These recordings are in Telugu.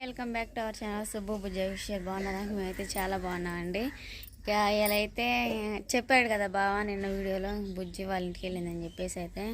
Welcome back to our channel. Subbu బుజ్జ విషయాలు బాగున్నారా? మేమైతే చాలా బాగున్నాం అండి. ఇక ఇలా అయితే చెప్పాడు కదా బావా నిన్న వీడియోలో బుజ్జి వాళ్ళ ఇంటికి వెళ్ళిందని చెప్పేసి అయితే.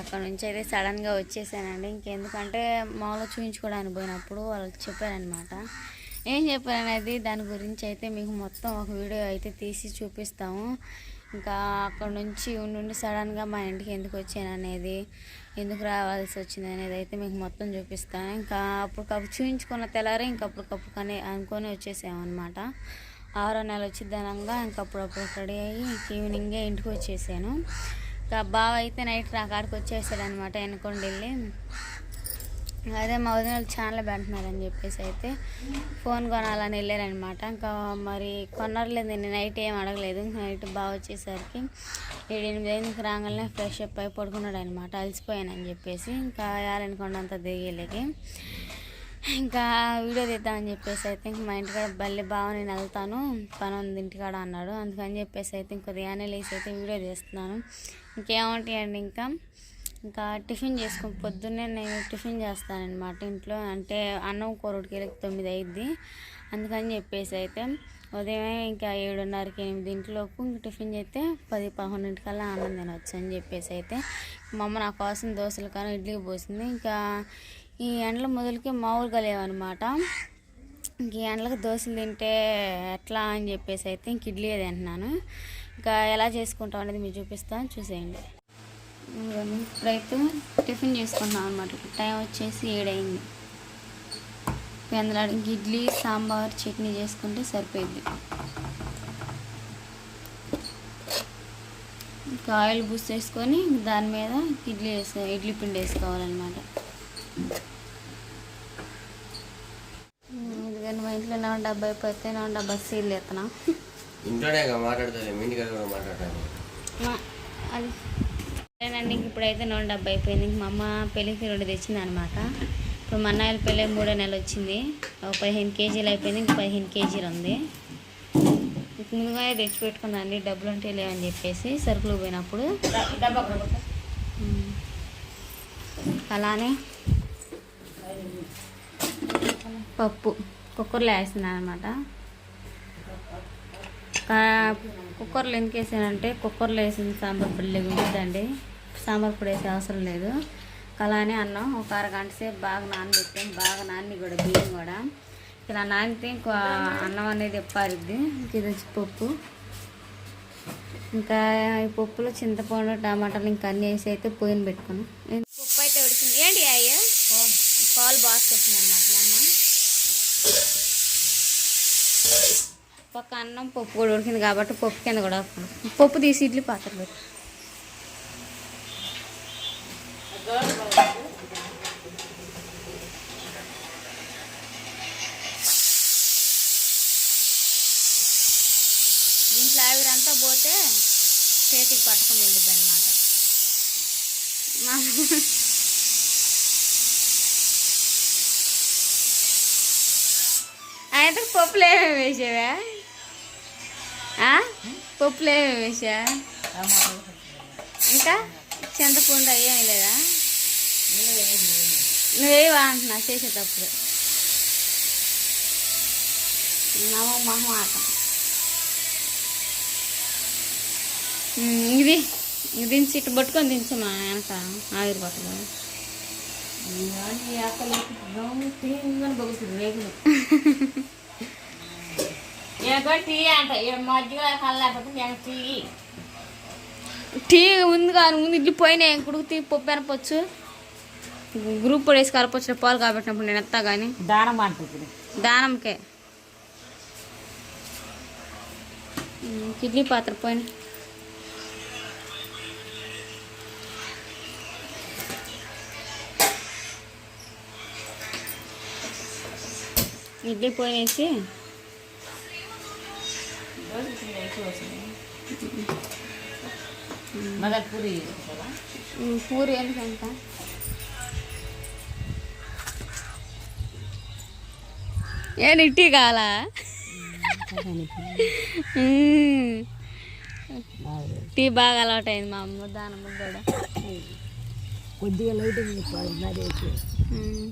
అక్కడ నుంచి అయితే సడన్గా వచ్చేసానండి. ఇంకెందుకంటే మామూలుగా చూపించుకోవడానికి పోయినప్పుడు వాళ్ళు చెప్పారనమాట ఏం చెప్పారనేది? దాని గురించి అయితే మీకు మొత్తం ఒక వీడియో అయితే తీసి చూపిస్తాము. ఇంకా అక్కడ నుంచి ఉండి సడన్గా మా ఇంటికి ఎందుకు వచ్చాను అనేది ఎందుకు రావాల్సి వచ్చింది అనేది అయితే మీకు మొత్తం చూపిస్తాను ఇంకా అప్పటికప్పుడు చూపించుకున్న తెల్లారి ఇంకా అప్పటికప్పుడు కానీ అనుకొని వచ్చేసామన్నమాట ఆరో నెల వచ్చిద్దనంగా ఇంకా అప్పుడప్పుడు రెడీ అయ్యి ఈవినింగే ఇంటికి వచ్చేసాను. ఇంకా బావ అయితే నైట్ నా కాడికి వచ్చేసాడు అనమాట వెనుకొని వెళ్ళి అదే మా వదిన వాళ్ళు ఛానల్ పెడుతున్నారని చెప్పేసి అయితే ఫోన్ కొనాలని వెళ్ళారనమాట. ఇంకా మరి కొనర్లేదు నేను నైట్ ఏం అడగలేదు. నైట్ బాగా వచ్చేసరికి ఏడు ఎనిమిది అయింది రాగానే ఫ్రెష్ అప్ అయి పడుకున్నాడు అనమాట అలసిపోయానని చెప్పేసి ఇంకా యాలనుకోండంత దిగేళ్ళకి ఇంకా వీడియో తీద్దామని చెప్పేసి అయితే ఇంక మా ఇంటికాడ బల్లి బాగా నేను వెళ్తాను పని ఉంది ఇంటికాడ అన్నాడు. అందుకని చెప్పేసి అయితే ఇంక ఉదయాన్నే లేసి అయితే వీడియో తీస్తున్నాను. ఇంకేముంటాయండి ఇంకా? ఇంకా టిఫిన్ చేసుకుని పొద్దున్నే నేను టిఫిన్ చేస్తానన్నమాట ఇంట్లో. అంటే అన్నం కూరడికి తొమ్మిది అయింది అందుకని చెప్పేసి అయితే ఉదయం ఇంకా ఏడున్నరకి ఎనిమిదింటిలోపు ఇంక టిఫిన్ చేస్తే పది పదకొండింటికల్లా అన్నం తినవచ్చు అని చెప్పేసి అయితే మా అమ్మ నా కోసం దోశలు కానీ ఇడ్లీ పోసింది. ఇంకా ఈ ఎండల మొదలకి మామూలుగా లేవన్నమాట. ఇంక ఈ ఎండలకు దోశలు తింటే ఎట్లా అని చెప్పేసి అయితే ఇంక ఇడ్లీ తింటున్నాను. ఇంకా ఎలా చేసుకుంటాం అనేది మీరు చూపిస్తాను. చూసేయండి. ఇప్పుడైతే టిఫిన్ చేసుకుంటున్నాం అనమాట టైం వచ్చేసి ఏడైంది. అందులో ఇంక ఇడ్లీ సాంబార్ చట్నీ చేసుకుంటే సరిపోయింది. ఇంకా ఆయిల్ బూస్ చేసుకొని దాని మీద ఇడ్లీ వేసా ఇడ్లీ పిండి వేసుకోవాలన్నమాట. ఎందుకంటే మా ఇంట్లో నా డబ్బా అయిపోతే నా డబ్బా సీల్ ఎత్తనా ఇంట్లోనే మాట్లాడతాను అది సరేనండి ఇప్పుడైతే నూనె డబ్బా అయిపోయింది. మా అమ్మ పెళ్ళికి రెండు తెచ్చింది అనమాట ఇప్పుడు మా అన్నయ్యల పెళ్ళి మూడో నెల వచ్చింది. ఒక పదిహేను కేజీలు అయిపోయింది. ఇంక పదిహేను కేజీలు ఉంది. ముందుగా ముందుగానే తెచ్చి పెట్టుకున్నాండి డబ్బులు ఉంటే లేవని చెప్పేసి సరుకులు పోయినప్పుడు. అలానే పప్పు కుక్కర్లో వేసింది అనమాట కుక్కర్లో ఎందుకు వేసానంటే కుక్కర్లో వేసిన సాంబార్ పొడి ఉంటుందండి. సాంబార్ పొడి వేసే అవసరం లేదు. అలానే అన్నం ఒక అరగంట సేపు బాగా నానబెట్టాం బాగా నాని కూడా బియ్యం కూడా. ఇలా నానితే ఇంకో అన్నం అనేది ఎప్పారిద్ది. ఇంకా ఇది వచ్చి పప్పు. ఇంకా ఈ పప్పులో చింతపండు టమాటాలు ఇంకా అన్నీ వేసి అయితే పొయ్యిన పెట్టుకున్నాం. పప్పు అయితే ఉడికింది. ఏంటి అయ్యా? పాలు బాగా వచ్చింది అన్నమాట అమ్మ పక్క అన్నం పప్పు కూడా ఉడికింది కాబట్టి పప్పు కింద కూడా పప్పు తీసి ఇడ్లీ పాత్ర పెట్టు. చేతికి పట్టుకుని ఉండిద్ది అనమాట అయితే పప్పులు ఏమేమి వేసావా? పప్పులు ఏమేమి వేసా ఇంకా? చింతపండు అయ్యేమి లేదా? నువ్వేవా అంటున్నా చేసేటప్పుడు? నమ్మ మహం ఇది ఇది దించి ఇటు పట్టుకొని దించమా వెనక ఆవిరిపోతుంది. టీ అంట ఉంది కానీ ముందు ఇడ్లీ పోయినాయి. కుడుకు తీ పప్పు అనపచ్చు గ్రూప్ కూడా వేసి కలపొచ్చిన పాలు కాబట్టినప్పుడు నేను ఎత్తా కానీ దానం అంటుంది. దానంకే. ఇడ్లీ పాత్ర పోయిన. ఇడ్లీ పోయినేసి మదర్ పూరి పూరి ఎందుకంట? ఏంటి ఇట్టి కావాలా. టీ బాగా అలవాటైంది మా అమ్మ దానమ్మ కూడా. కొద్దిగా లైట్ మరి ఉమ్.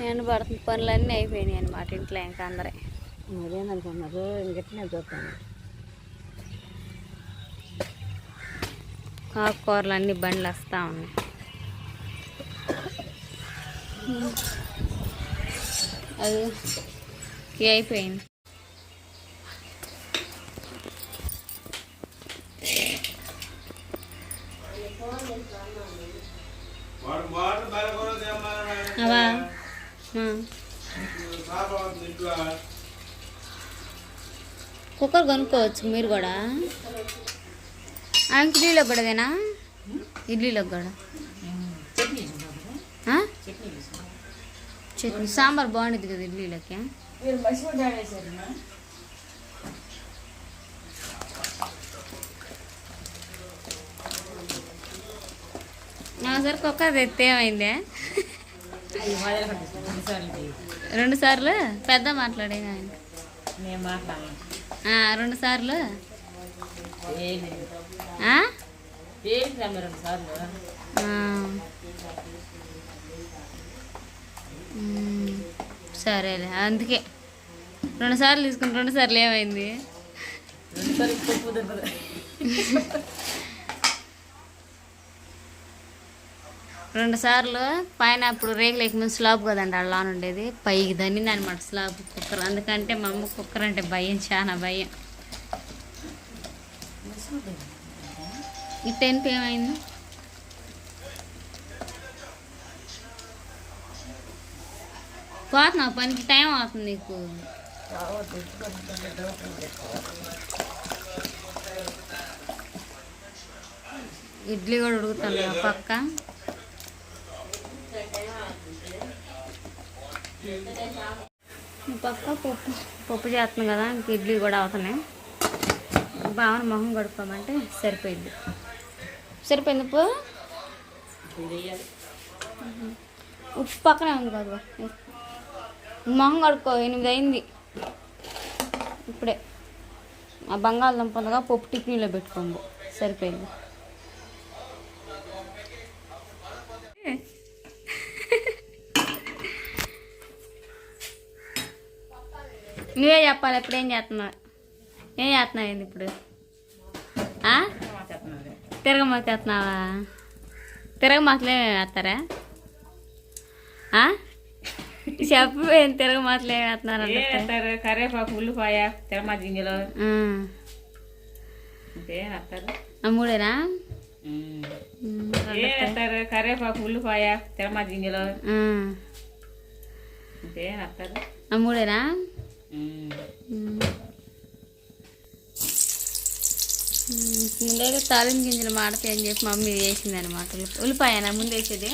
నేను పడుతున్న పనులన్నీ అయిపోయినాయి అనమాట ఇంట్లో ఇంకా అందరే. అదేననుకున్నారు ఇంకెట్నే చూస్తాను. ఆకుకూరలు అన్ని బండ్లు వస్తూ ఉన్నాయి. అది అయిపోయింది. కుక్కర్ కొనుక్కోవచ్చు మీరు కూడా? ఆమెకి ఇడ్లీలో కూడాదేనా ఇడ్లీలో కూడా. చట్నీ. సాంబార్ బాగుండేది కదా ఇడ్లీలోకి. సార్ సరే కుక్కర్ తెస్తే ఏమైందే? రెండు సార్లు? పెద్ద మాట్లాడే ఆయన? నేను రెండు సార్లు. సరేలే అందుకే. రెండు సార్లు తీసుకుని రెండు సార్లు ఏమైంది? రెండు సార్లు పైన అప్పుడు రేగులు ఎక్కి ముందు స్లాబ్ కదండి అలా ఉండేది. పైకి దన్నింది అనమాట స్లాబ్ కుక్కర్. అందుకంటే మా అమ్మ కుక్కర్ అంటే భయం చాలా భయం. ఈ టెన్త్ ఏమైంది? పోతున్నావు పనికి? టైం అవుతుంది నీకు. ఇడ్లీ కూడా ఉడుకుతాను పక్క. పక్క పప్పు. పప్పు చేస్తుంది కదా ఇంక ఇడ్లీ కూడా అవుతున్నాయి. బావన మొహం కడుక్కోమంటే సరిపోయింది. సరిపోయింది ఉప్పు? ఉప్పు పక్కనే ఉంది కదా మొహం కడుక్కో ఎనిమిది అయింది ఇప్పుడే. ఆ బంగాళదుంప ఉందిగా పప్పు టిఫిన్లో పెట్టుకోండి. సరిపోయింది. నువ్వే చెప్పాలి ఇప్పుడు ఏం చేస్తున్నావు ఏం చేస్తున్నావు ఏంది ఇప్పుడు? తిరగమాత వేస్తున్నావా తిరగమాతలు ఏమేమి వేస్తారా? చెప్పు ఏం తిరగమాతలు ఏమి వేస్తున్నారు కరివేపాకు ఉల్లిపాయ తిరమా గింజలు. ఇంకేం వేస్తారు? కరివేపాకు ఉల్లిపాయ తిరమా గింజలు. ఉమ్. ముందైతే తాలిం గింజలు మాడితే అని చెప్పి మమ్మీ వేసింది అనమాట ఉల్లిపాయనా ముందు వేసేది?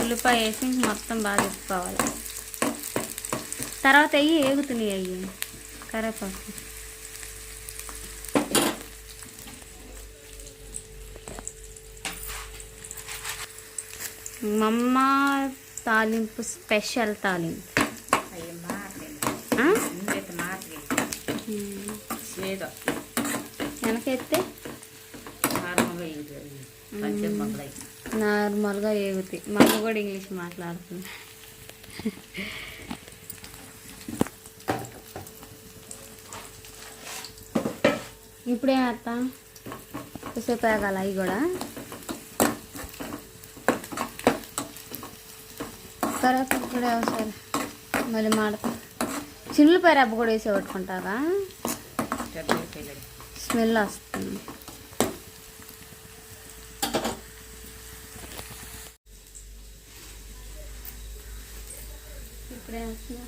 ఉల్లిపాయ వేసి మొత్తం బాగా తిప్పుకోవాలి తర్వాత అయ్యి ఏగుతున్నాయి అయ్యి. కరేపాకు. మమ్మ తాలింపు స్పెషల్ తాలింపు. వెనకెత్తే? నార్మల్గా ఏగుతాయి. మా అమ్మ కూడా ఇంగ్లీష్ మాట్లాడుతుంది. ఇప్పుడే వేస్తా కొద్దిసేపు వేగాల అవి కూడా. కరేపాకు కూడా వేసారు మళ్ళీ మాడతా. చిన్నులపాయ రబ్బ కూడా వేసి పట్టుకుంటారా స్మెల్ వస్తుంది. ఇప్పుడే వేస్తున్నా.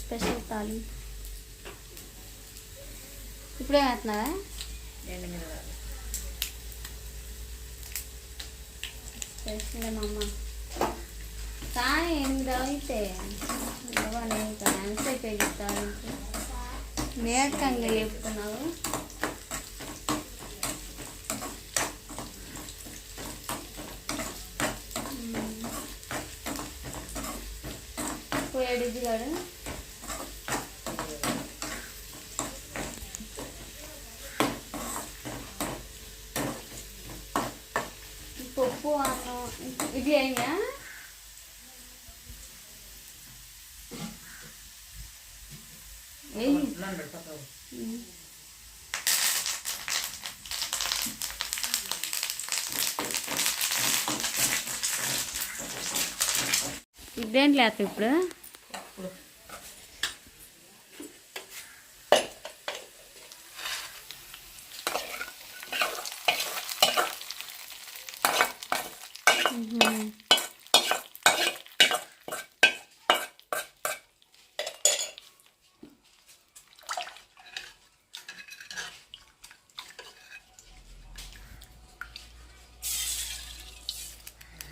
స్పెషల్ తాలి ఇప్పుడే వేస్తున్నావా? ఎండు మిరగాలు మా అమ్మ కానీ ఎనిమిది అయితే ఎంతసేపు చెప్తాను చెప్తున్నావు లేడీస్ గాడు పప్పు అన్నం ఇది అయినా ఏయ్ నన్ను పెడతావు ఇదేంటి లేత ఇప్పుడు?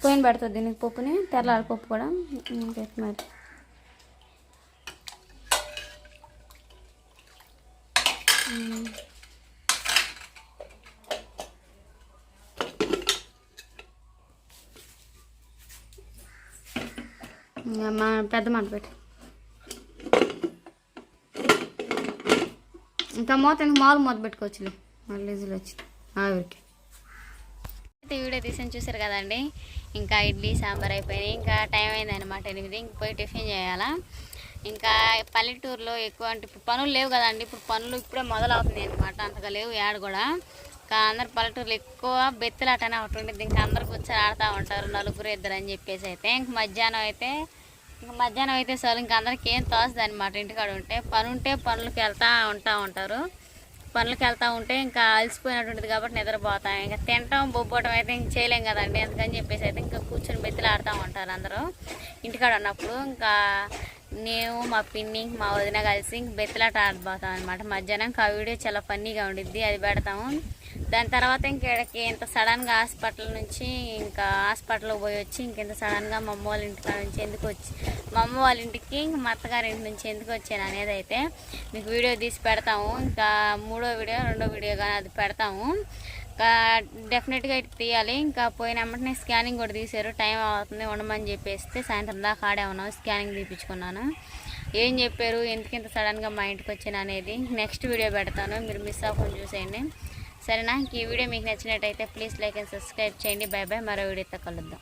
పోయిన పెడుతుంది దీనికి పప్పుని. తెల్లారి పప్పు కూడా. మరి? ఇంకా మా పెద్ద మంట పెట్టి. ఇంకా మూత ఇంకా మామూలు మూత పెట్టుకోవచ్చులే. మళ్ళీ ఇజులు వచ్చి ఆవిరికి. అయితే వీడియో తీసాను చూసారు కదండి? ఇంకా ఇడ్లీ సాంబార్ అయిపోయినాయి. ఇంకా టైం అయిందనమాట ఎనిమిది. ఇంక పోయి టిఫిన్ చేయాలా? ఇంకా పల్లెటూరులో ఎక్కువ అంటే ఇప్పుడు పనులు లేవు కదండి. ఇప్పుడు పనులు ఇప్పుడే మొదలవుతున్నాయి అనమాట అంతగా లేవు యాడ కూడా. ఇంకా అందరు పల్లెటూరులో ఎక్కువ బెత్తలాటనే ఒకటి ఉంటుంది ఇంకా అందరు కూర్చొని ఆడుతూ ఉంటారు. నలుగురు ఇద్దరు అని చెప్పేసి అయితే. ఇంక మధ్యాహ్నం అయితే ఇంక మధ్యాహ్నం అయితే సార్ ఇంకా అందరికి ఏం తోస్తుంది అనమాట ఇంటికాడ ఉంటే పని ఉంటే పనులకు వెళ్తూ ఉంటా ఉంటారు. పనులకు వెళ్తూ ఉంటే ఇంకా అలసిపోయినట్టుంటుంది కాబట్టి నిద్రపోతాం. ఇంకా తినటం బొబ్బోవటం అయితే ఇంక చేయలేం కదండి. అందుకని చెప్పేసి అయితే ఇంకా కూర్చొని బెత్తులు ఆడుతూ ఉంటారు అందరూ. ఇంటికాడ ఉన్నప్పుడు ఇంకా నేను మా పిన్ని మా వదిన కలిసి ఇంక బెత్తులాట ఆడిపోతాం అనమాట మధ్యాహ్నం ఆ వీడియో చాలా ఫన్నీగా ఉండిద్ది. అది పెడతాము. దాని తర్వాత ఇంకేడకి ఇంత సడన్గా హాస్పిటల్ నుంచి ఇంకా హాస్పిటల్కి పోయి వచ్చి ఇంకెంత సడన్గా మా అమ్మ వాళ్ళ ఇంటికాడ నుంచి ఎందుకు వచ్చి మా అమ్మ వాళ్ళ ఇంటికి ఇంక మా అత్తగారి ఇంటి నుంచి ఎందుకు వచ్చాను అనేది అయితే మీకు వీడియో తీసి పెడతాము. ఇంకా మూడో వీడియో రెండో వీడియో కానీ అది పెడతాము. ఇంకా డెఫినెట్గా ఇటు తీయాలి. ఇంకా పోయిన వెంటనే స్కానింగ్ కూడా తీశారు. టైం అవుతుంది ఉండమని చెప్పేస్తే సాయంత్రం దాకా ఆడే ఉన్నాం స్కానింగ్ తీపించుకున్నాను ఏం చెప్పారు? ఎందుకు ఇంత సడన్గా మా ఇంటికి వచ్చాను అనేది నెక్స్ట్ వీడియో పెడతాను. మీరు మిస్ అవ్వకుండా చూసేయండి. సరేనా? ఈ వీడియో మీకు నచ్చినట్టయితే ప్లీజ్ లైక్ అండ్ సబ్స్క్రైబ్ చేయండి. Bye bye. మరో వీడియోతో కలుద్దాం.